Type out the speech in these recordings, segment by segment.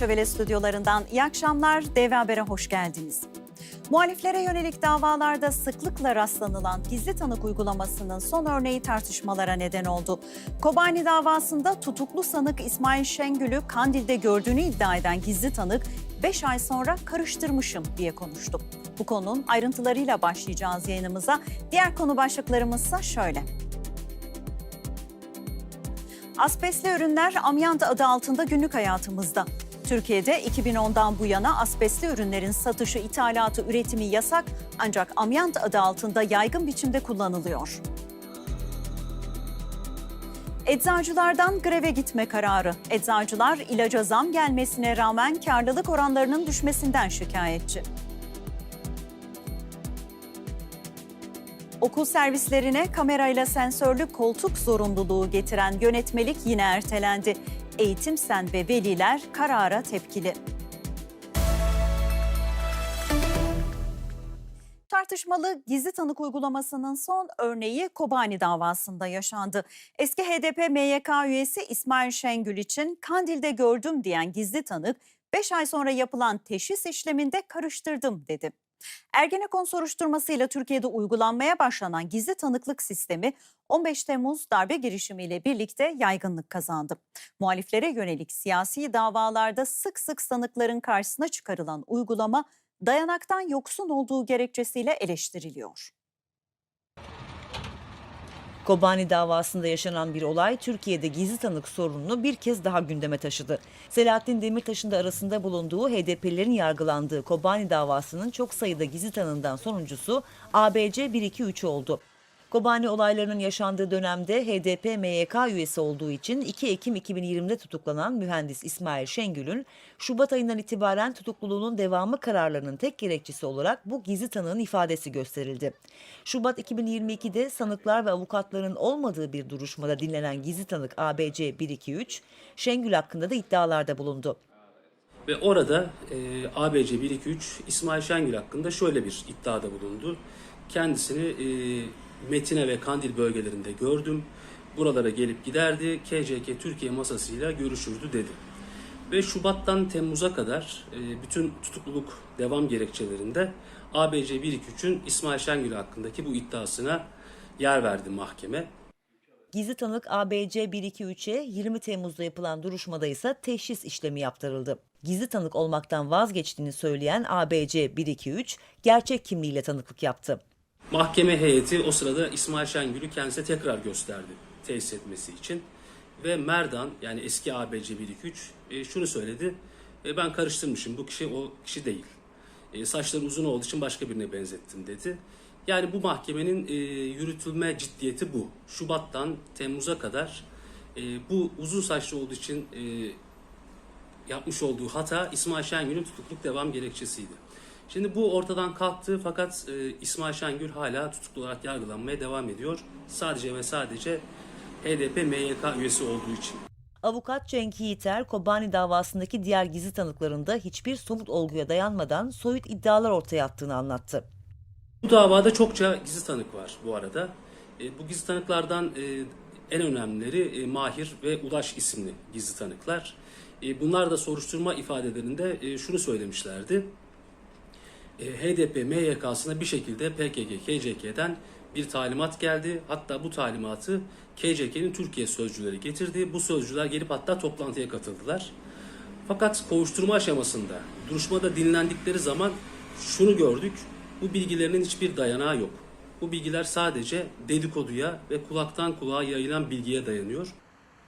Welle stüdyolarından iyi akşamlar. DV Haber'e hoş geldiniz. Muhaliflere yönelik davalarda sıklıkla rastlanılan gizli tanık uygulamasının son örneği tartışmalara neden oldu. Kobani davasında tutuklu sanık İsmail Şengül'ü Kandil'de gördüğünü iddia eden gizli tanık 5 ay sonra karıştırmışım diye konuştu. Bu konunun ayrıntılarıyla başlayacağız yayınımıza. Diğer konu başlıklarımızsa şöyle. Asbestli ürünler amyant adı altında günlük hayatımızda. Türkiye'de 2010'dan bu yana asbestli ürünlerin satışı, ithalatı, üretimi yasak ancak amyant adı altında yaygın biçimde kullanılıyor. Eczacılardan greve gitme kararı. Eczacılar ilaca zam gelmesine rağmen karlılık oranlarının düşmesinden şikayetçi. Okul servislerine kamerayla sensörlü koltuk zorunluluğu getiren yönetmelik yine ertelendi. Eğitim Sen ve veliler karara tepkili. Tartışmalı gizli tanık uygulamasının son örneği Kobani davasında yaşandı. Eski HDP MYK üyesi İsmail Şengül için Kandil'de gördüm diyen gizli tanık 5 ay sonra yapılan teşhis işleminde karıştırdım dedi. Ergenekon soruşturmasıyla Türkiye'de uygulanmaya başlanan gizli tanıklık sistemi 15 Temmuz darbe girişimiyle birlikte yaygınlık kazandı. Muhaliflere yönelik siyasi davalarda sık sık sanıkların karşısına çıkarılan uygulama dayanaktan yoksun olduğu gerekçesiyle eleştiriliyor. Kobani davasında yaşanan bir olay Türkiye'de gizli tanık sorununu bir kez daha gündeme taşıdı. Selahattin Demirtaş'ın da arasında bulunduğu HDP'lerin yargılandığı Kobani davasının çok sayıda gizli tanığından sonuncusu ABC 123 oldu. Kobani olaylarının yaşandığı dönemde HDP MYK üyesi olduğu için 2 Ekim 2020'de tutuklanan mühendis İsmail Şengül'ün Şubat ayından itibaren tutukluluğunun devamı kararlarının tek gerekçesi olarak bu gizli tanığın ifadesi gösterildi. Şubat 2022'de sanıklar ve avukatların olmadığı bir duruşmada dinlenen gizli tanık ABC 123, Şengül hakkında da iddialarda bulundu. Ve orada e, ABC 123 İsmail Şengül hakkında şöyle bir iddiada bulundu. Kendisini e, Metine ve Kandil bölgelerinde gördüm. Buralara gelip giderdi. KCK Türkiye masasıyla görüşürdü dedi. Ve Şubat'tan Temmuz'a kadar e, bütün tutukluluk devam gerekçelerinde ABC 123'ün İsmail Şengül hakkındaki bu iddiasına yer verdi mahkeme. Gizli tanık ABC 123'e 20 Temmuz'da yapılan duruşmada ise teşhis işlemi yaptırıldı. Gizli tanık olmaktan vazgeçtiğini söyleyen ABC 123 gerçek kimliğiyle tanıklık yaptı. Mahkeme heyeti o sırada İsmail Şengül'ü kendisine tekrar gösterdi tesis etmesi için. Ve Merdan yani eski ABC 123 e, şunu söyledi. E, ben karıştırmışım bu kişi o kişi değil. E, saçları uzun olduğu için başka birine benzettim dedi. Yani bu mahkemenin e, yürütülme ciddiyeti bu. Şubat'tan Temmuz'a kadar e, bu uzun saçlı olduğu için e, yapmış olduğu hata İsmail Şengül'ün tutukluk devam gerekçesiydi. Şimdi bu ortadan kalktı fakat e, İsmail Şengül hala tutuklu olarak yargılanmaya devam ediyor. Sadece ve sadece HDP MYK üyesi olduğu için. Avukat Cenk Yiğiter, Kobani davasındaki diğer gizli tanıklarında hiçbir somut olguya dayanmadan soyut iddialar ortaya attığını anlattı. Bu davada çokça gizli tanık var bu arada. E, bu gizli tanıklardan e, en önemlileri e, Mahir ve Ulaş isimli gizli tanıklar. E, bunlar da soruşturma ifadelerinde e, şunu söylemişlerdi. E, HDP MYK'sına bir şekilde PKK, KCK'den bir talimat geldi. Hatta bu talimatı KCK'nin Türkiye sözcüleri getirdi. Bu sözcüler gelip hatta toplantıya katıldılar. Fakat kovuşturma aşamasında, duruşmada dinlendikleri zaman şunu gördük. Bu bilgilerinin hiçbir dayanağı yok. Bu bilgiler sadece dedikoduya ve kulaktan kulağa yayılan bilgiye dayanıyor.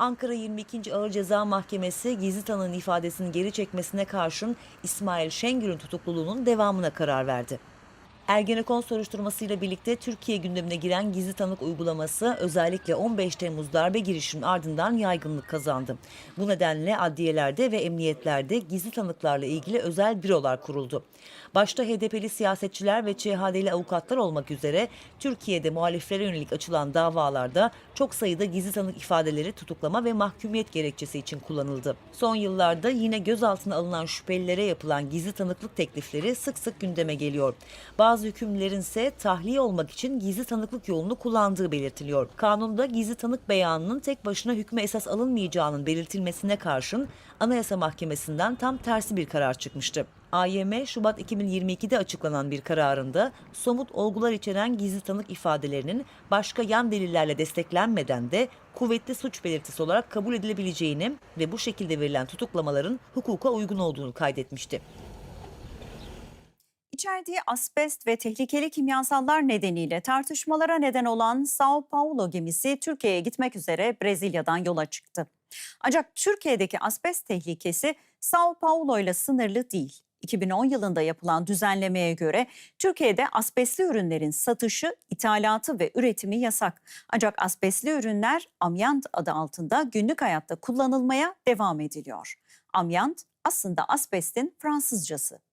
Ankara 22. Ağır Ceza Mahkemesi gizli tanığın ifadesini geri çekmesine karşın İsmail Şengül'ün tutukluluğunun devamına karar verdi. Ergenekon soruşturmasıyla birlikte Türkiye gündemine giren gizli tanık uygulaması özellikle 15 Temmuz darbe girişiminin ardından yaygınlık kazandı. Bu nedenle adliyelerde ve emniyetlerde gizli tanıklarla ilgili özel bürolar kuruldu. Başta HDP'li siyasetçiler ve ÇHD'li avukatlar olmak üzere Türkiye'de muhaliflere yönelik açılan davalarda çok sayıda gizli tanık ifadeleri tutuklama ve mahkumiyet gerekçesi için kullanıldı. Son yıllarda yine gözaltına alınan şüphelilere yapılan gizli tanıklık teklifleri sık sık gündeme geliyor. Bazı bazı hükümlülerin ise tahliye olmak için gizli tanıklık yolunu kullandığı belirtiliyor. Kanunda gizli tanık beyanının tek başına hükme esas alınmayacağının belirtilmesine karşın Anayasa Mahkemesi'nden tam tersi bir karar çıkmıştı. AYM Şubat 2022'de açıklanan bir kararında somut olgular içeren gizli tanık ifadelerinin başka yan delillerle desteklenmeden de kuvvetli suç belirtisi olarak kabul edilebileceğini ve bu şekilde verilen tutuklamaların hukuka uygun olduğunu kaydetmişti. İçerdiği asbest ve tehlikeli kimyasallar nedeniyle tartışmalara neden olan Sao Paulo gemisi Türkiye'ye gitmek üzere Brezilya'dan yola çıktı. Ancak Türkiye'deki asbest tehlikesi Sao Paulo ile sınırlı değil. 2010 yılında yapılan düzenlemeye göre Türkiye'de asbestli ürünlerin satışı, ithalatı ve üretimi yasak. Ancak asbestli ürünler amyant adı altında günlük hayatta kullanılmaya devam ediliyor. Amyant aslında asbestin Fransızcası.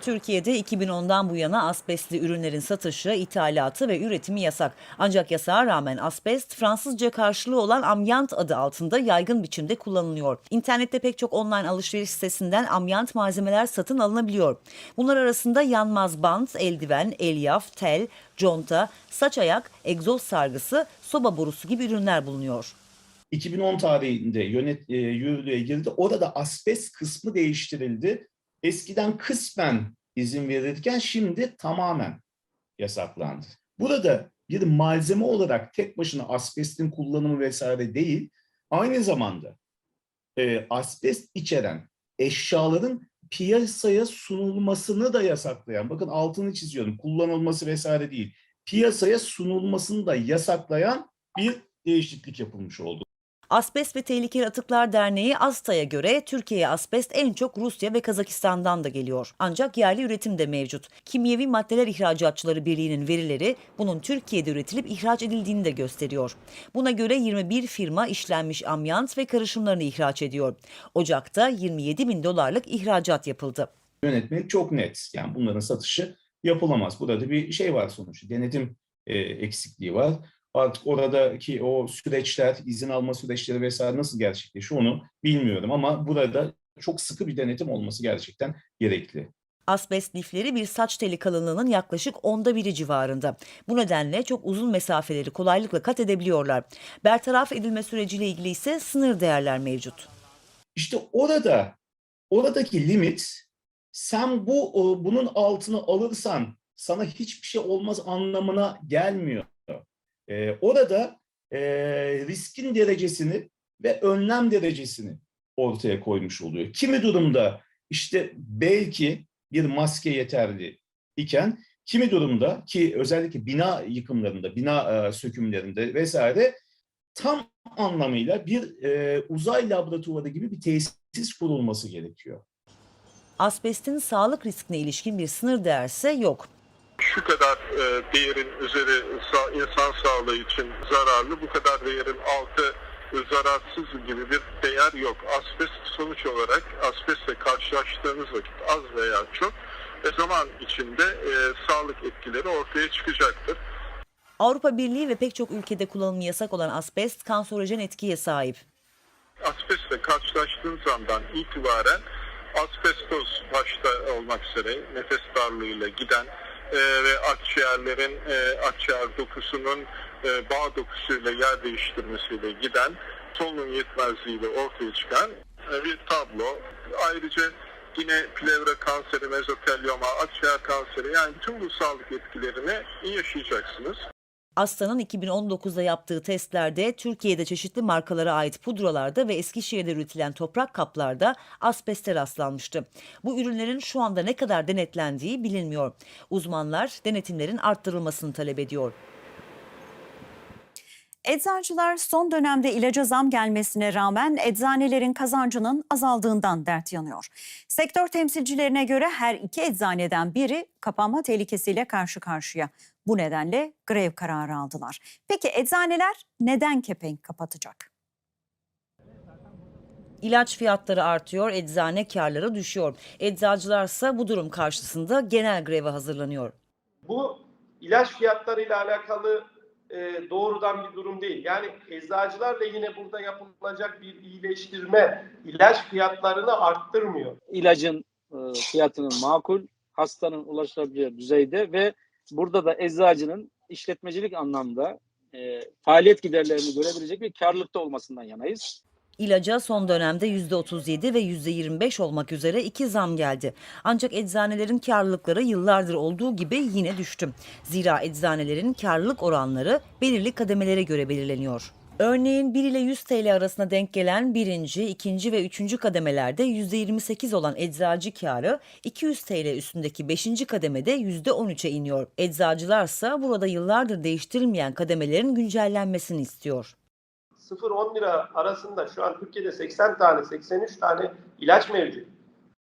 Türkiye'de 2010'dan bu yana asbestli ürünlerin satışı, ithalatı ve üretimi yasak. Ancak yasağa rağmen asbest Fransızca karşılığı olan amyant adı altında yaygın biçimde kullanılıyor. İnternette pek çok online alışveriş sitesinden amyant malzemeler satın alınabiliyor. Bunlar arasında yanmaz bant, eldiven, elyaf, tel, conta, saç ayak, egzoz sargısı, soba borusu gibi ürünler bulunuyor. 2010 tarihinde yönet, e, yürürlüğe girdi. Orada asbest kısmı değiştirildi. Eskiden kısmen izin verilirken şimdi tamamen yasaklandı. Burada bir malzeme olarak tek başına asbestin kullanımı vesaire değil, aynı zamanda e, asbest içeren eşyaların piyasaya sunulmasını da yasaklayan, bakın altını çiziyorum, kullanılması vesaire değil, piyasaya sunulmasını da yasaklayan bir değişiklik yapılmış oldu. Asbest ve Tehlikeli Atıklar Derneği ASTA'ya göre Türkiye'ye asbest en çok Rusya ve Kazakistan'dan da geliyor. Ancak yerli üretim de mevcut. Kimyevi Maddeler İhracatçıları Birliği'nin verileri bunun Türkiye'de üretilip ihraç edildiğini de gösteriyor. Buna göre 21 firma işlenmiş amyant ve karışımlarını ihraç ediyor. Ocak'ta 27 bin dolarlık ihracat yapıldı. Yönetmelik çok net. Yani bunların satışı yapılamaz. Burada bir şey var sonuçta. Denetim e, eksikliği var. Artık oradaki o süreçler, izin alma süreçleri vesaire nasıl gerçekleşiyor onu bilmiyorum ama burada çok sıkı bir denetim olması gerçekten gerekli. Asbest lifleri bir saç teli kalınlığının yaklaşık onda biri civarında. Bu nedenle çok uzun mesafeleri kolaylıkla kat edebiliyorlar. Bertaraf edilme süreciyle ilgili ise sınır değerler mevcut. İşte orada oradaki limit sen bu bunun altını alırsan sana hiçbir şey olmaz anlamına gelmiyor. Ee, orada e, riskin derecesini ve önlem derecesini ortaya koymuş oluyor. Kimi durumda işte belki bir maske yeterli iken kimi durumda ki özellikle bina yıkımlarında, bina e, sökümlerinde vesaire tam anlamıyla bir e, uzay laboratuvarı gibi bir tesis kurulması gerekiyor. Asbestin sağlık riskine ilişkin bir sınır değerse yok. Şu kadar e, değerin üzeri sa- insan sağlığı için zararlı, bu kadar değerin altı zararsız gibi bir değer yok. Asbest sonuç olarak asbestle karşılaştığınız vakit az veya çok e, zaman içinde e, sağlık etkileri ortaya çıkacaktır. Avrupa Birliği ve pek çok ülkede kullanımı yasak olan asbest kanserojen etkiye sahip. Asbestle karşılaştığınız andan itibaren asbestos başta olmak üzere nefes darlığıyla giden e, ve akciğerlerin e, akciğer dokusunun e, bağ dokusuyla yer değiştirmesiyle giden solunum yetmezliğiyle ortaya çıkan e, bir tablo. Ayrıca yine plevra kanseri, mezotelyoma, akciğer kanseri yani bütün bu sağlık etkilerini yaşayacaksınız. Aslan'ın 2019'da yaptığı testlerde Türkiye'de çeşitli markalara ait pudralarda ve Eskişehir'de üretilen toprak kaplarda asbeste rastlanmıştı. Bu ürünlerin şu anda ne kadar denetlendiği bilinmiyor. Uzmanlar denetimlerin arttırılmasını talep ediyor. Eczacılar son dönemde ilaca zam gelmesine rağmen eczanelerin kazancının azaldığından dert yanıyor. Sektör temsilcilerine göre her iki eczaneden biri kapanma tehlikesiyle karşı karşıya. Bu nedenle grev kararı aldılar. Peki eczaneler neden kepenk kapatacak? İlaç fiyatları artıyor, eczane karları düşüyor. Eczacılarsa bu durum karşısında genel greve hazırlanıyor. Bu ilaç fiyatlarıyla alakalı e, doğrudan bir durum değil. Yani eczacılar lehine burada yapılacak bir iyileştirme ilaç fiyatlarını arttırmıyor. ilacın e, fiyatının makul hastanın ulaşabileceği düzeyde ve burada da eczacının işletmecilik anlamda e, faaliyet giderlerini görebilecek bir karlılıkta olmasından yanayız. İlaca son dönemde %37 ve %25 olmak üzere iki zam geldi. Ancak eczanelerin karlılıkları yıllardır olduğu gibi yine düştü. Zira eczanelerin karlılık oranları belirli kademelere göre belirleniyor. Örneğin 1 ile 100 TL arasında denk gelen birinci, ikinci ve üçüncü kademelerde %28 olan eczacı karı 200 TL üstündeki 5. kademede %13'e iniyor. Eczacılarsa burada yıllardır değiştirilmeyen kademelerin güncellenmesini istiyor. 0-10 lira arasında şu an Türkiye'de 80 tane, 83 tane ilaç mevcut.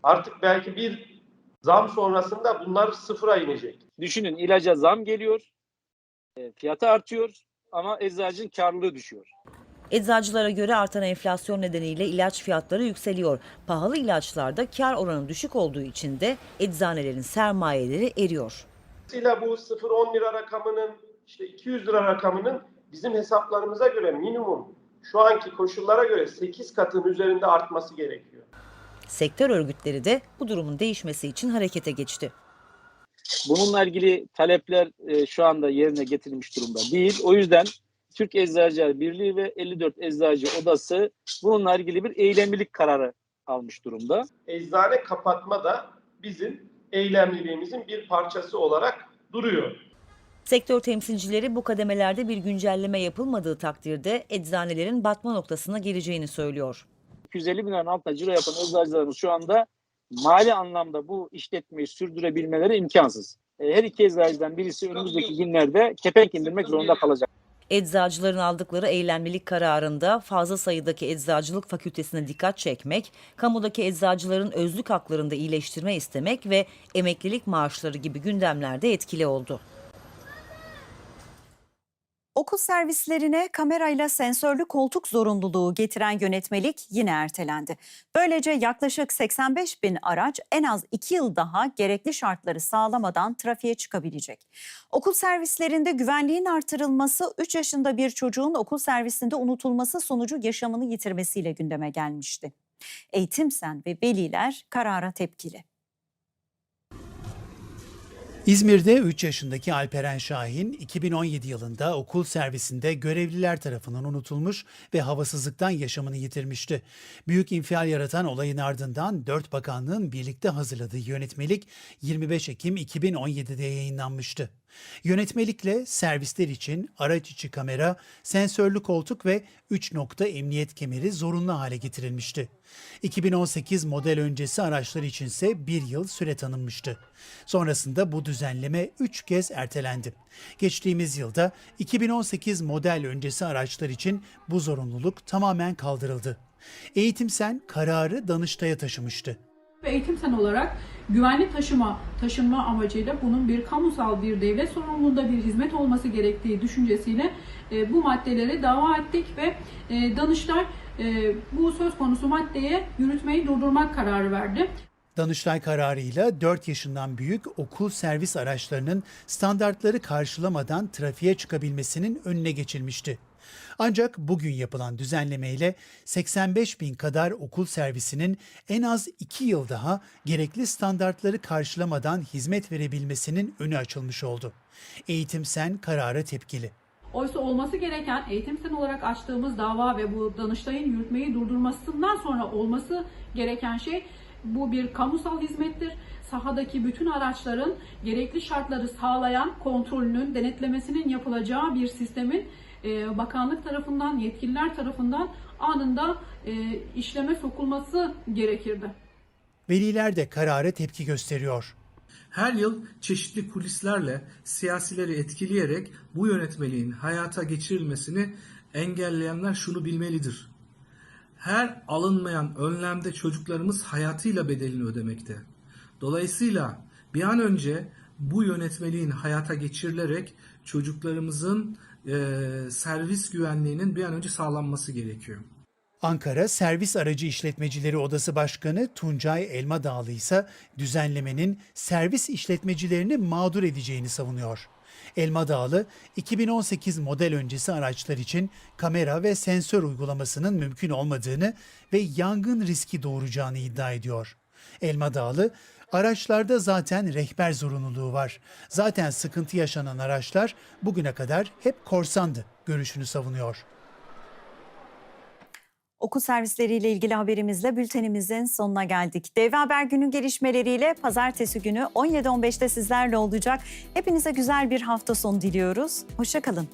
Artık belki bir zam sonrasında bunlar sıfıra inecek. Düşünün ilaca zam geliyor, e, fiyatı artıyor ama eczacının karlılığı düşüyor. Eczacılara göre artan enflasyon nedeniyle ilaç fiyatları yükseliyor. Pahalı ilaçlarda kar oranı düşük olduğu için de eczanelerin sermayeleri eriyor. Dolayısıyla bu 0-10 lira rakamının işte 200 lira rakamının bizim hesaplarımıza göre minimum şu anki koşullara göre 8 katın üzerinde artması gerekiyor. Sektör örgütleri de bu durumun değişmesi için harekete geçti. Bununla ilgili talepler e, şu anda yerine getirilmiş durumda değil. O yüzden Türk Eczacılar Birliği ve 54 Eczacı Odası bununla ilgili bir eylemlilik kararı almış durumda. Eczane kapatma da bizim eylemliliğimizin bir parçası olarak duruyor. Sektör temsilcileri bu kademelerde bir güncelleme yapılmadığı takdirde eczanelerin batma noktasına geleceğini söylüyor. 250 bin liranın altında ciro yapan eczacılarımız şu anda mali anlamda bu işletmeyi sürdürebilmeleri imkansız. E, Her iki eczacıdan birisi önümüzdeki günlerde kepenk indirmek zorunda kalacak. Eczacıların aldıkları eylemlilik kararında fazla sayıdaki eczacılık fakültesine dikkat çekmek, kamudaki eczacıların özlük haklarında iyileştirme istemek ve emeklilik maaşları gibi gündemlerde etkili oldu. Okul servislerine kamerayla sensörlü koltuk zorunluluğu getiren yönetmelik yine ertelendi. Böylece yaklaşık 85 bin araç en az 2 yıl daha gerekli şartları sağlamadan trafiğe çıkabilecek. Okul servislerinde güvenliğin artırılması 3 yaşında bir çocuğun okul servisinde unutulması sonucu yaşamını yitirmesiyle gündeme gelmişti. Eğitim Sen ve veliler karara tepkili. İzmir'de 3 yaşındaki Alperen Şahin 2017 yılında okul servisinde görevliler tarafından unutulmuş ve havasızlıktan yaşamını yitirmişti. Büyük infial yaratan olayın ardından 4 bakanlığın birlikte hazırladığı yönetmelik 25 Ekim 2017'de yayınlanmıştı. Yönetmelikle servisler için araç içi kamera, sensörlü koltuk ve 3 nokta emniyet kemeri zorunlu hale getirilmişti. 2018 model öncesi araçlar içinse bir yıl süre tanınmıştı. Sonrasında bu düzenleme 3 kez ertelendi. Geçtiğimiz yılda 2018 model öncesi araçlar için bu zorunluluk tamamen kaldırıldı. Eğitim Sen kararı Danıştay'a taşımıştı. Ve eğitim sen olarak güvenli taşıma taşınma amacıyla bunun bir kamusal bir devlet sorumluluğunda bir hizmet olması gerektiği düşüncesiyle e, bu maddeleri dava ettik ve e, Danıştay e, bu söz konusu maddeye yürütmeyi durdurmak kararı verdi. Danıştay kararıyla 4 yaşından büyük okul servis araçlarının standartları karşılamadan trafiğe çıkabilmesinin önüne geçilmişti. Ancak bugün yapılan düzenlemeyle 85 bin kadar okul servisinin en az 2 yıl daha gerekli standartları karşılamadan hizmet verebilmesinin önü açılmış oldu. Eğitim Sen karara tepkili. Oysa olması gereken eğitim sen olarak açtığımız dava ve bu Danıştay'ın yürütmeyi durdurmasından sonra olması gereken şey bu bir kamusal hizmettir. Sahadaki bütün araçların gerekli şartları sağlayan kontrolünün, denetlemesinin yapılacağı bir sistemin e, bakanlık tarafından, yetkililer tarafından anında e, işleme sokulması gerekirdi. Veliler de karara tepki gösteriyor. Her yıl çeşitli kulislerle siyasileri etkileyerek bu yönetmeliğin hayata geçirilmesini engelleyenler şunu bilmelidir. Her alınmayan önlemde çocuklarımız hayatıyla bedelini ödemekte. Dolayısıyla bir an önce bu yönetmeliğin hayata geçirilerek çocuklarımızın eee, servis güvenliğinin bir an önce sağlanması gerekiyor. Ankara Servis Aracı İşletmecileri Odası Başkanı Tuncay Elmadağlı ise düzenlemenin servis işletmecilerini mağdur edeceğini savunuyor. Elmadağlı, 2018 model öncesi araçlar için kamera ve sensör uygulamasının mümkün olmadığını ve yangın riski doğuracağını iddia ediyor. Elmadağlı, Araçlarda zaten rehber zorunluluğu var. Zaten sıkıntı yaşanan araçlar bugüne kadar hep korsandı görüşünü savunuyor. Okul servisleriyle ilgili haberimizle bültenimizin sonuna geldik. Devre Haber günün gelişmeleriyle pazartesi günü 17.15'te sizlerle olacak. Hepinize güzel bir hafta sonu diliyoruz. Hoşçakalın.